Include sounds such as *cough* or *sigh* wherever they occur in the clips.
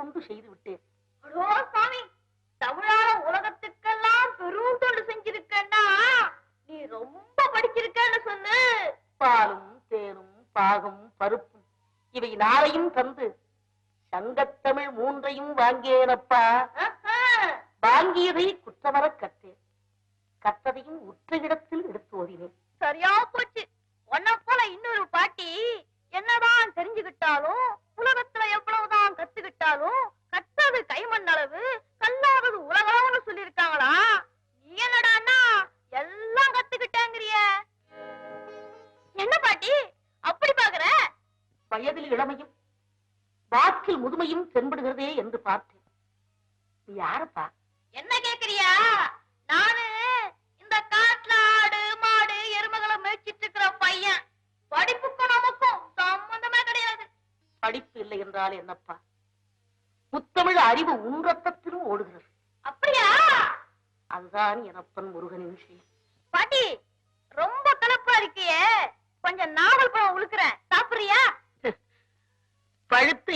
தொண்டு செய்து விட்டேன் சாமி தமிழால உலகத்துக்கெல்லாம் பெரும் தொண்டு செஞ்சிருக்கன்னா நீ ரொம்ப படிச்சிருக்கன்னு சொல்லு. பாலும் தேனும் பாகும் பருப்பும் இவை நாளையும் தந்து சங்கத்தமிழ் மூன்றையும் வாங்கியேனப்பா. வாங்கியதை claro,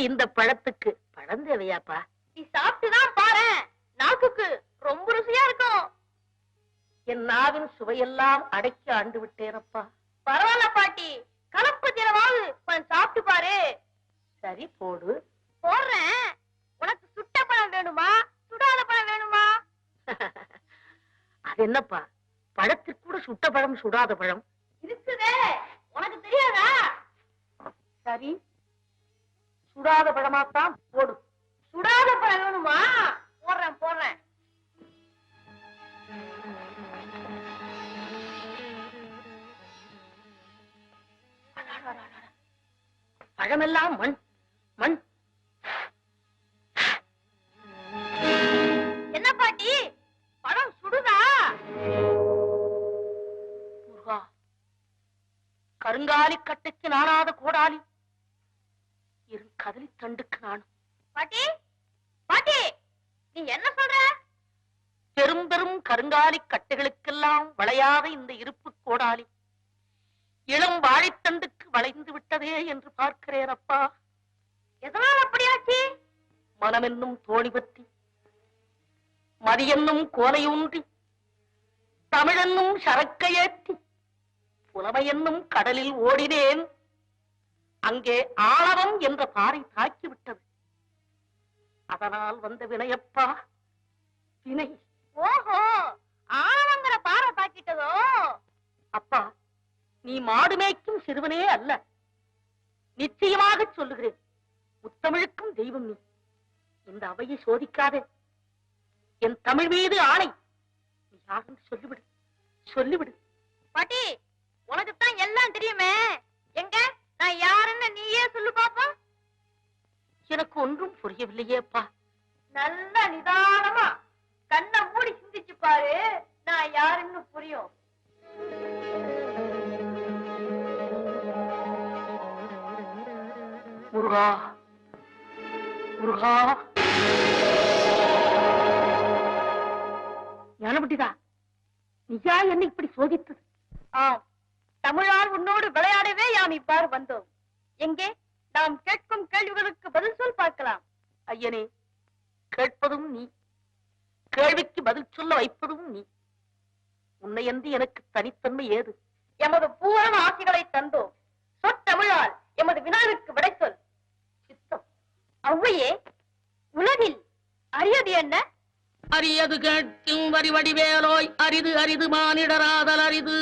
இந்த பழத்துக்கு? பழம் தேவையாப்பா நீ சாப்பிட்டுதான் பாரு. நாக்குக்கு ரொம்ப ருசியா இருக்கும். என் நாவின் சுவையெல்லாம் அடக்கி ஆண்டு விட்டேனப்பா. பரவாயில்ல பாட்டி. கலப்பு தினமாவது கொஞ்சம் சாப்பிட்டு பாரு. சரி போடு. போடுறேன். உனக்கு சுட்ட பழம் வேணுமா? சுடாத பழம் வேணுமா? *laughs* அது என்னப்பா? பழத்திற்கு கூட சுட்ட பழம் சுடாத பழம். இருக்குதே. உனக்கு தெரியாதா? சரி. சுடாத பழமாத்தான் போடு. சுடாத பழம் வேணுமா? போடுறேன் போடுறேன். பழமெல்லாம் மண் மண். என்ன பாட்டி? பழம் சுடுதா? முருகா கருங்காலி கட்டைக்கு நாணாத கோடாலி. கதலி தண்டுக்கு நானும். பாட்டி பாட்டி நீ என்ன சொல்ற? பெரும் பெரும் கருங்காலி கட்டைகளுக்கெல்லாம் வளையாத இந்த இருப்பு கோடாலி. இளம் வாழைத்தண்டுக்கு வளைந்து விட்டதே என்று பார்க்கிறேன் அப்பா. எதனால் அப்படியாச்சு? மனமென்னும் தோணி பற்றி. மதியென்னும் கோலையூன்றி தமிழென்னும் சரக்கையேற்றி புலமையென்னும் கடலில் ஓடினேன். அங்கே ஆணவம் என்ற பாறை தாக்கிவிட்டது. அதனால் வந்த வினையப்பா வினை. ஓஹோ ஆனவங்கிற பாறை தாக்கிட்டதோ? அப்பா நீ மாடு மேய்க்கும் சிறுவனே அல்ல. நிச்சயமாக சொல்லுகிறேன் முத்தமிழுக்கும் தெய்வம் நீ. இந்த அவையை சோதிக்காதே. என் தமிழ் மீது ஆணை. நீ யாருன்னு சொல்லிவிடு சொல்லிவிடு. பாட்டி உனக்கு தான் எல்லாம் தெரியுமே. எங்க? நான் யாருன்னு நீயே சொல்லு பாப்போம் எனக்கு ஒன்றும் புரியவில்லையேப்பா. நல்ல நிதானமா கண்ணை மூடி சிந்திச்சு பாரு. நான் யாருன்னு புரியும். முருகா முருகா. ஞானபட்டிதா நீயா என்னை இப்படி சோதித்தது? ஆம். தமிழால் உன்னோடு விளையாடவே யாம் இவ்வாறு வந்தோம் எங்கே? நாம் கேட்கும் கேள்விகளுக்கு பதில் சொல் பார்க்கலாம். ஐயனே கேட்பதும் நீ. கேள்விக்கு பதில் சொல்ல வைப்பதும் நீ. உன்னை என்று எனக்கு தனித்தன்மை ஏது? எமது பூரண ஆசைகளை தந்தோம் சொற்றமிழால் எமது வினாவிற்கு விடை சொல். சித்தம். ஔவையே உலகில் அரியது என்ன? அரியது கேட்கும் வரி வடிவேலோய் அரிது அரிது மானிடராதல் அரிது.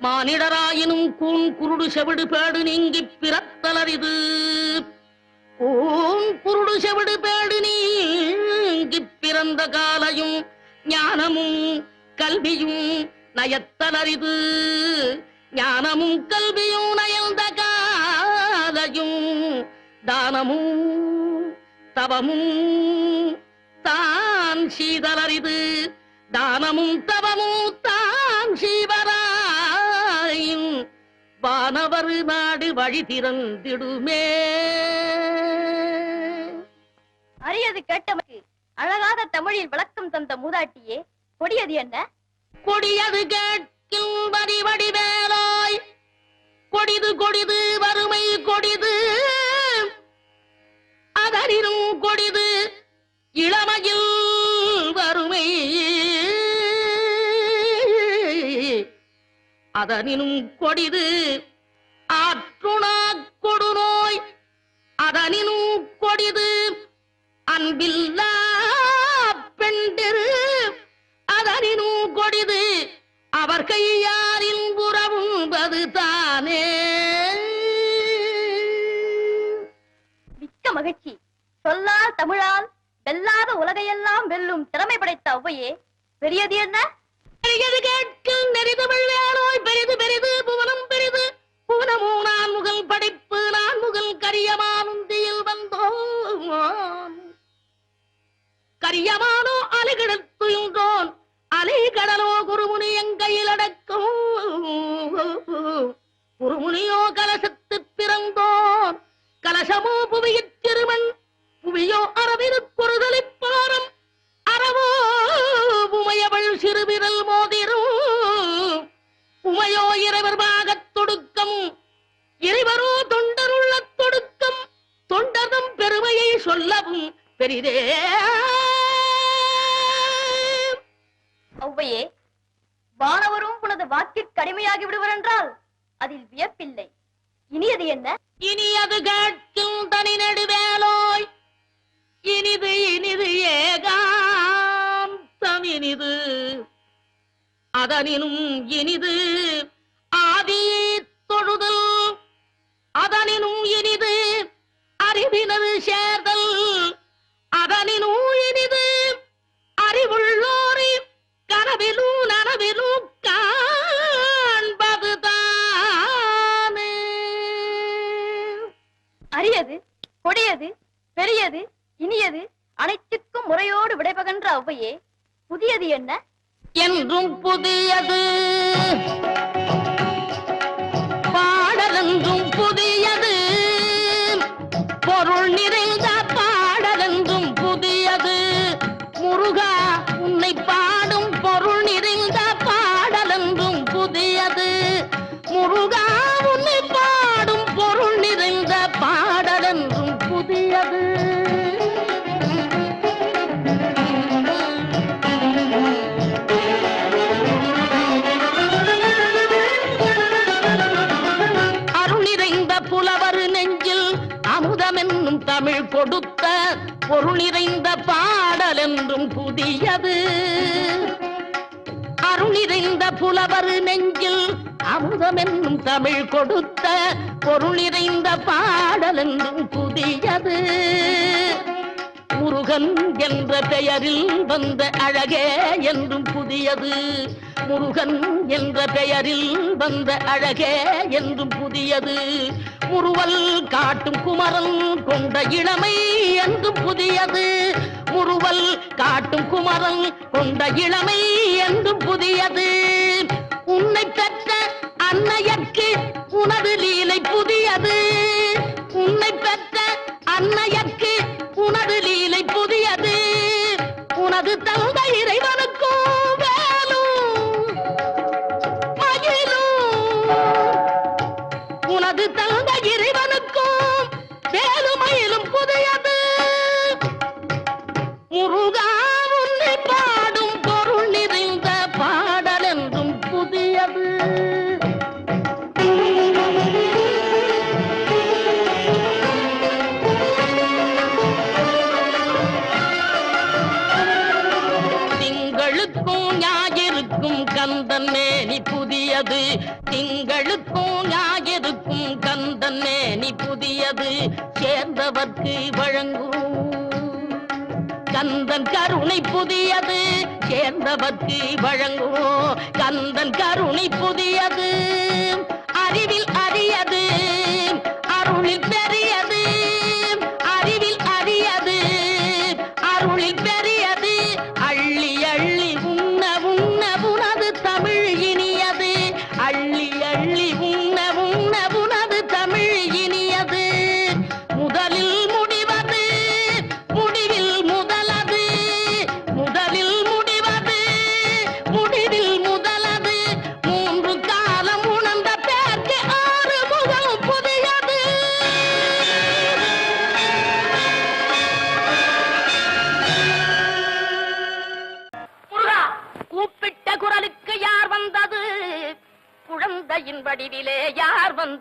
மானிடராயினும் கூண் குருடு செவிடு பேடு நீங்கி பிறத்தலரிது. கூண் குருடு செவிடு பேடு நீங்கி பிறந்த காலையும் ஞானமும் கல்வியும் நயத்தலரிது. ஞானமும் கல்வியும் நயந்த காலையும் தானமும் தவமும் தான் சீதலரிது தானமும் தவமும் தான் சீ வானவர் நாடு வழி திறந்திடுமே. அரியது கேட்டமைக்கு அழகாத தமிழில் விளக்கம் தந்த மூதாட்டியே கொடியது என்ன? கொடியது கேட்கும் வடிவேலாய். கொடிது கொடிது வறுமை கொடிது. அதனினும் கொடிது இளமையில் வறுமை. அதனினும் கொடிது ஆற்றுணா கொடுநோய். அதனினும் கொடிது அன்பில்லா பெண்டிரு. அதனினும் கொடிது அவர் கையாரின் உறவும்பது தானே. மிக்க மகிழ்ச்சி. சொல்லால் தமிழால் வெல்லாத உலகையெல்லாம் வெல்லும் திறமை படைத்த ஒவ்வையே பெரியது என்ன? பெரியது கேட்கும்? நெறிதமிழ் வேலோய் பெரிது பெரிது புவனம் பெரிது. புவனமோ நான் முகல் படைப்பு நான் முகல் கரியமானுந்தியில் வந்தோம். கரியமானோ அலைகிடத்துயின்றோன் அலைகடலோ குருமுனி எங்கையில் அடக்கும்? குருமுனியோ கலசத்து பிறந்தோன் கலசமோ புவியிற் திருமண். புவியோ அரவிருக்குறுதலிப் உமையோ இறைவர் பாகத் தொடுக்கம். இறைவரோ தொண்டருள்ள தொடுக்கம். தொண்டர்தம் பெருமையை சொல்லவும் பெரிதே. ஔவையே வானவரும் உனது வாக்கிற் கடுமையாகி விடுவர் என்றால் அதில் வியப்பில்லை. இனியது என்ன? இனி அது கேட்கும் தனி நெடுவேலோய் இனிது இனிது ஏகாந்தம் இனிது அதனினும் இனிது ஆதி தொழுதல். அதனினும் இனிது நிறைந்த பாடல் என்றும் புதியது. அருள் நிறைந்த புலவர் நெஞ்சில் அமுதம் என்னும் தமிழ் கொடுத்த பொருள் நிறைந்த பாடல் என்றும் புதியது. முருகன் என்ற பெயரில் வந்த அழகே என்றும் புதியது. முருகன் என்ற பெயரில் வந்த அழகே என்றும் புதியது. முருவல் காட்டும் குமரன் கொண்ட இளமை என்றும் புதியது. முருவல் காட்டும் குமரன் கொண்ட இளமை என்றும் புதியது. உன்னை பெற்ற அன்னையற்கு உனது லீலை புதியது. உன்னை பெற்ற அன்னையர்க்கு உனது லீலை புதியது. உனது தந்தை இறைவனுக்கும் வேலும். மகிழும் உனது தந்தை இறைவனுக்கும் வேலுமயிலும் புதியது. முருகா அவர்க்கு வழங்கும். கந்தன் கருணை புதியது சேர்ந்தவர்க்கு வழங்கும் கந்தன் கருணை புதியது அறிவில்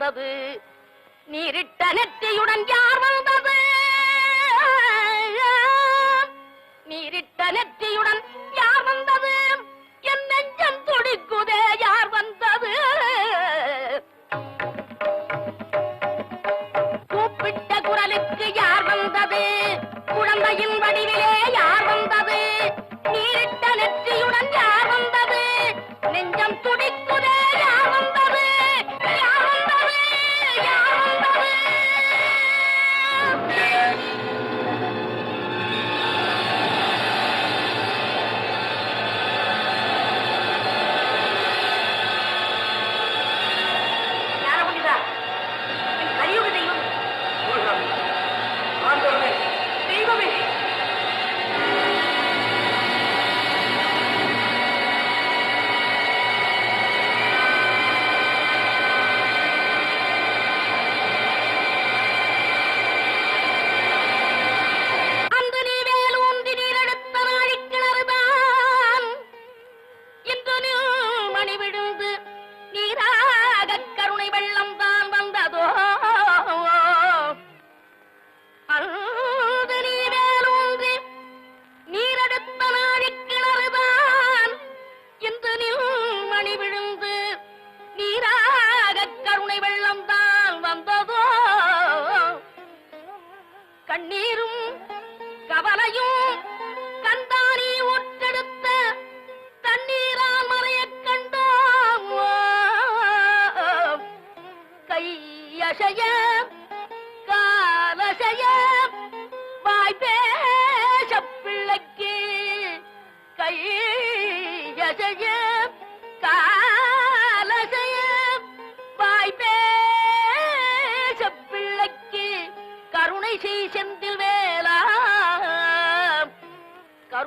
வந்தது. நீரிட்ட நெற்றியுடன் யார் வந்தது? நீரிட்ட நெற்றியுடன்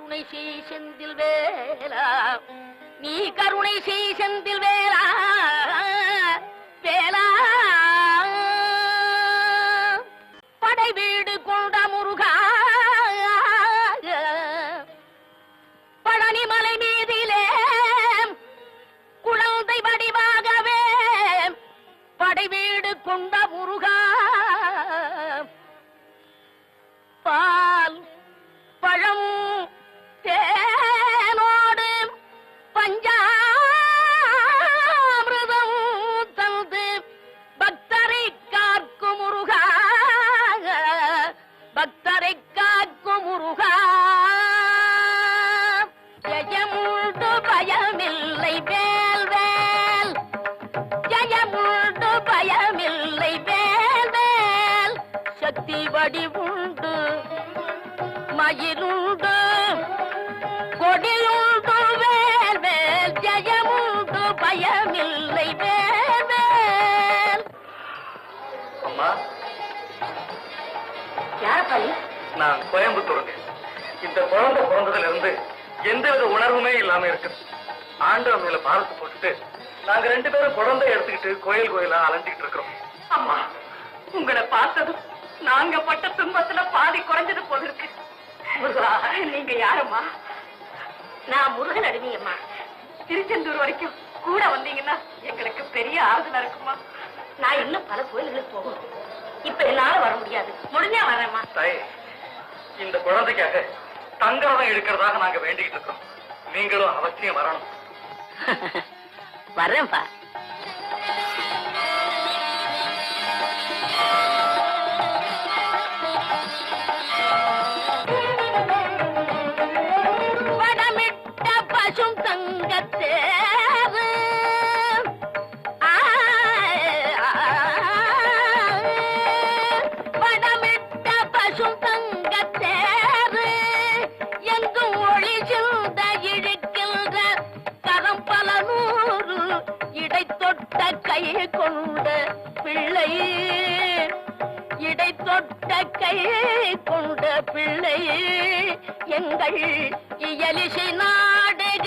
கருணை செய் செந்தில் வேலா நீ கருணை செய் செந்தில் வேலா வேலா படை நாங்க ரெண்டு பேரும் குழந்தை எடுத்துக்கிட்டு கோயில் கோயிலா அலைஞ்சிட்டு இருக்கிறோம். அம்மா உங்களை பார்த்ததும் நாங்க பட்ட துன்பத்துல பாதி குறைஞ்சது போல இருக்கு. நீங்க யாரம்மா? நான் முருகன் அடிமையம்மா. திருச்செந்தூர் வரைக்கும் கூட வந்தீங்கன்னா எங்களுக்கு பெரிய ஆறுதலா இருக்குமா நான் இன்னும் பல கோயில்களுக்கு போகணும் இப்ப என்னால வர முடியாது. முடிஞ்சா வரேம்மா. இந்த குழந்தைக்காக தங்கம் எடுக்கிறதாக நாங்க வேண்டிக்கிட்டு இருக்கோம். நீங்களும் அவசியம் வரணும். *laughs* வரேன்பா படமிட்ட பசும் தங்கத்தே. தொட்ட கையை கொண்ட பிள்ளை எங்கள் இயலிசை நாடக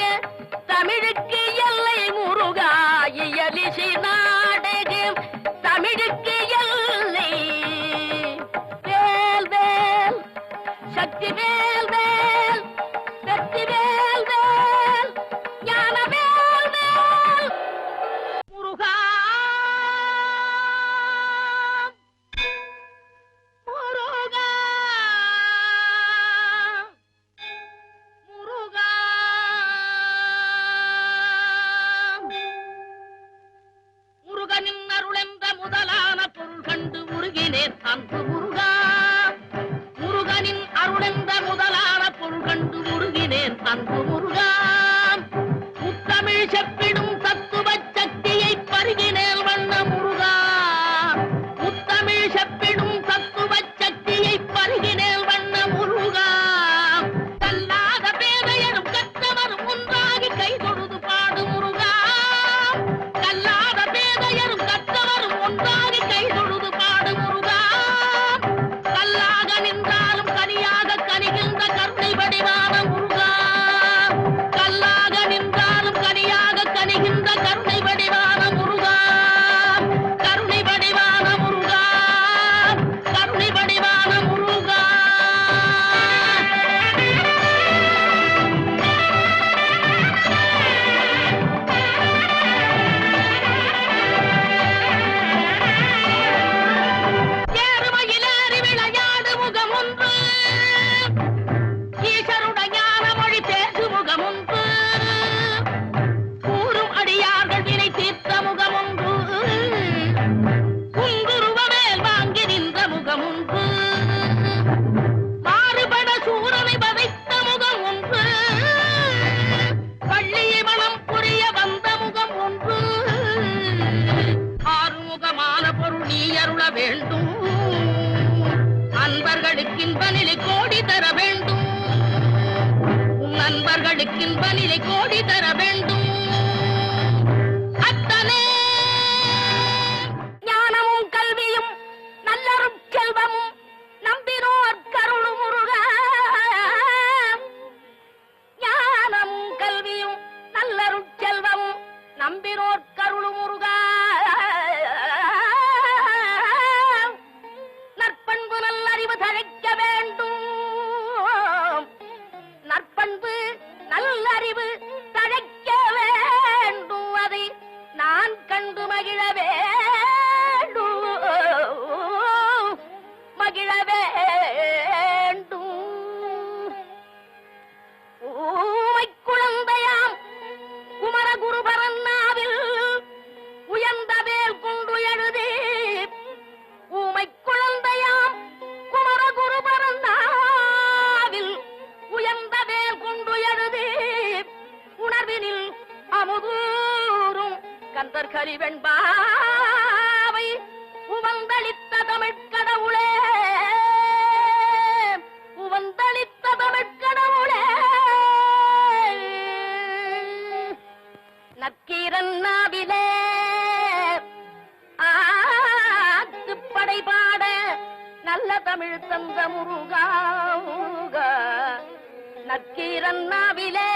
திருநாவிலே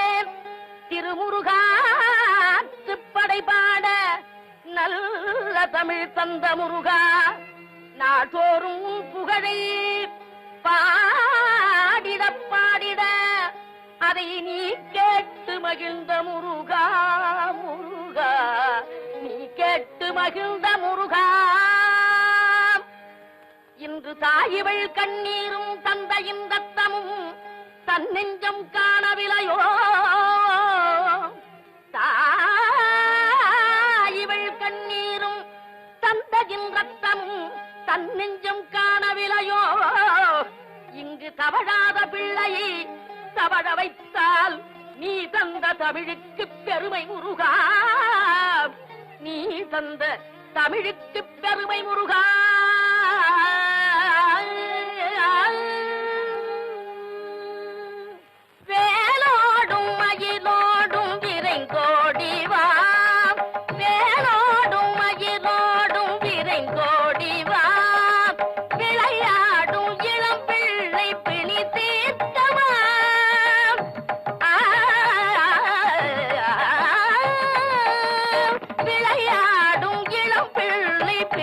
திருமுருகாத்துப்படை பாட நல்ல தமிழ் தந்த முருகா. நாட்டோறும் புகழை பாடிட பாடிட அதை நீ கேட்டு மகிழ்ந்த முருகா முருகா. நீ கேட்டு மகிழ்ந்த முருகா. இன்று தாயிவள் கண்ணீரும் தந்தையின் தத்தமும் தன்னெஞ்சம் காணவிலையோ? தாயிவள் கண்ணீரும் தந்தையின் ரத்தமும் தன்னெஞ்சம் காணவிலையோ? இங்கு தவழாத பிள்ளையை தவழ வைத்தால் நீ தந்த தமிழுக்கு பெருமை முருகா. நீ தந்த தமிழுக்கு பெருமை முருகா.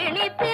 செழித்து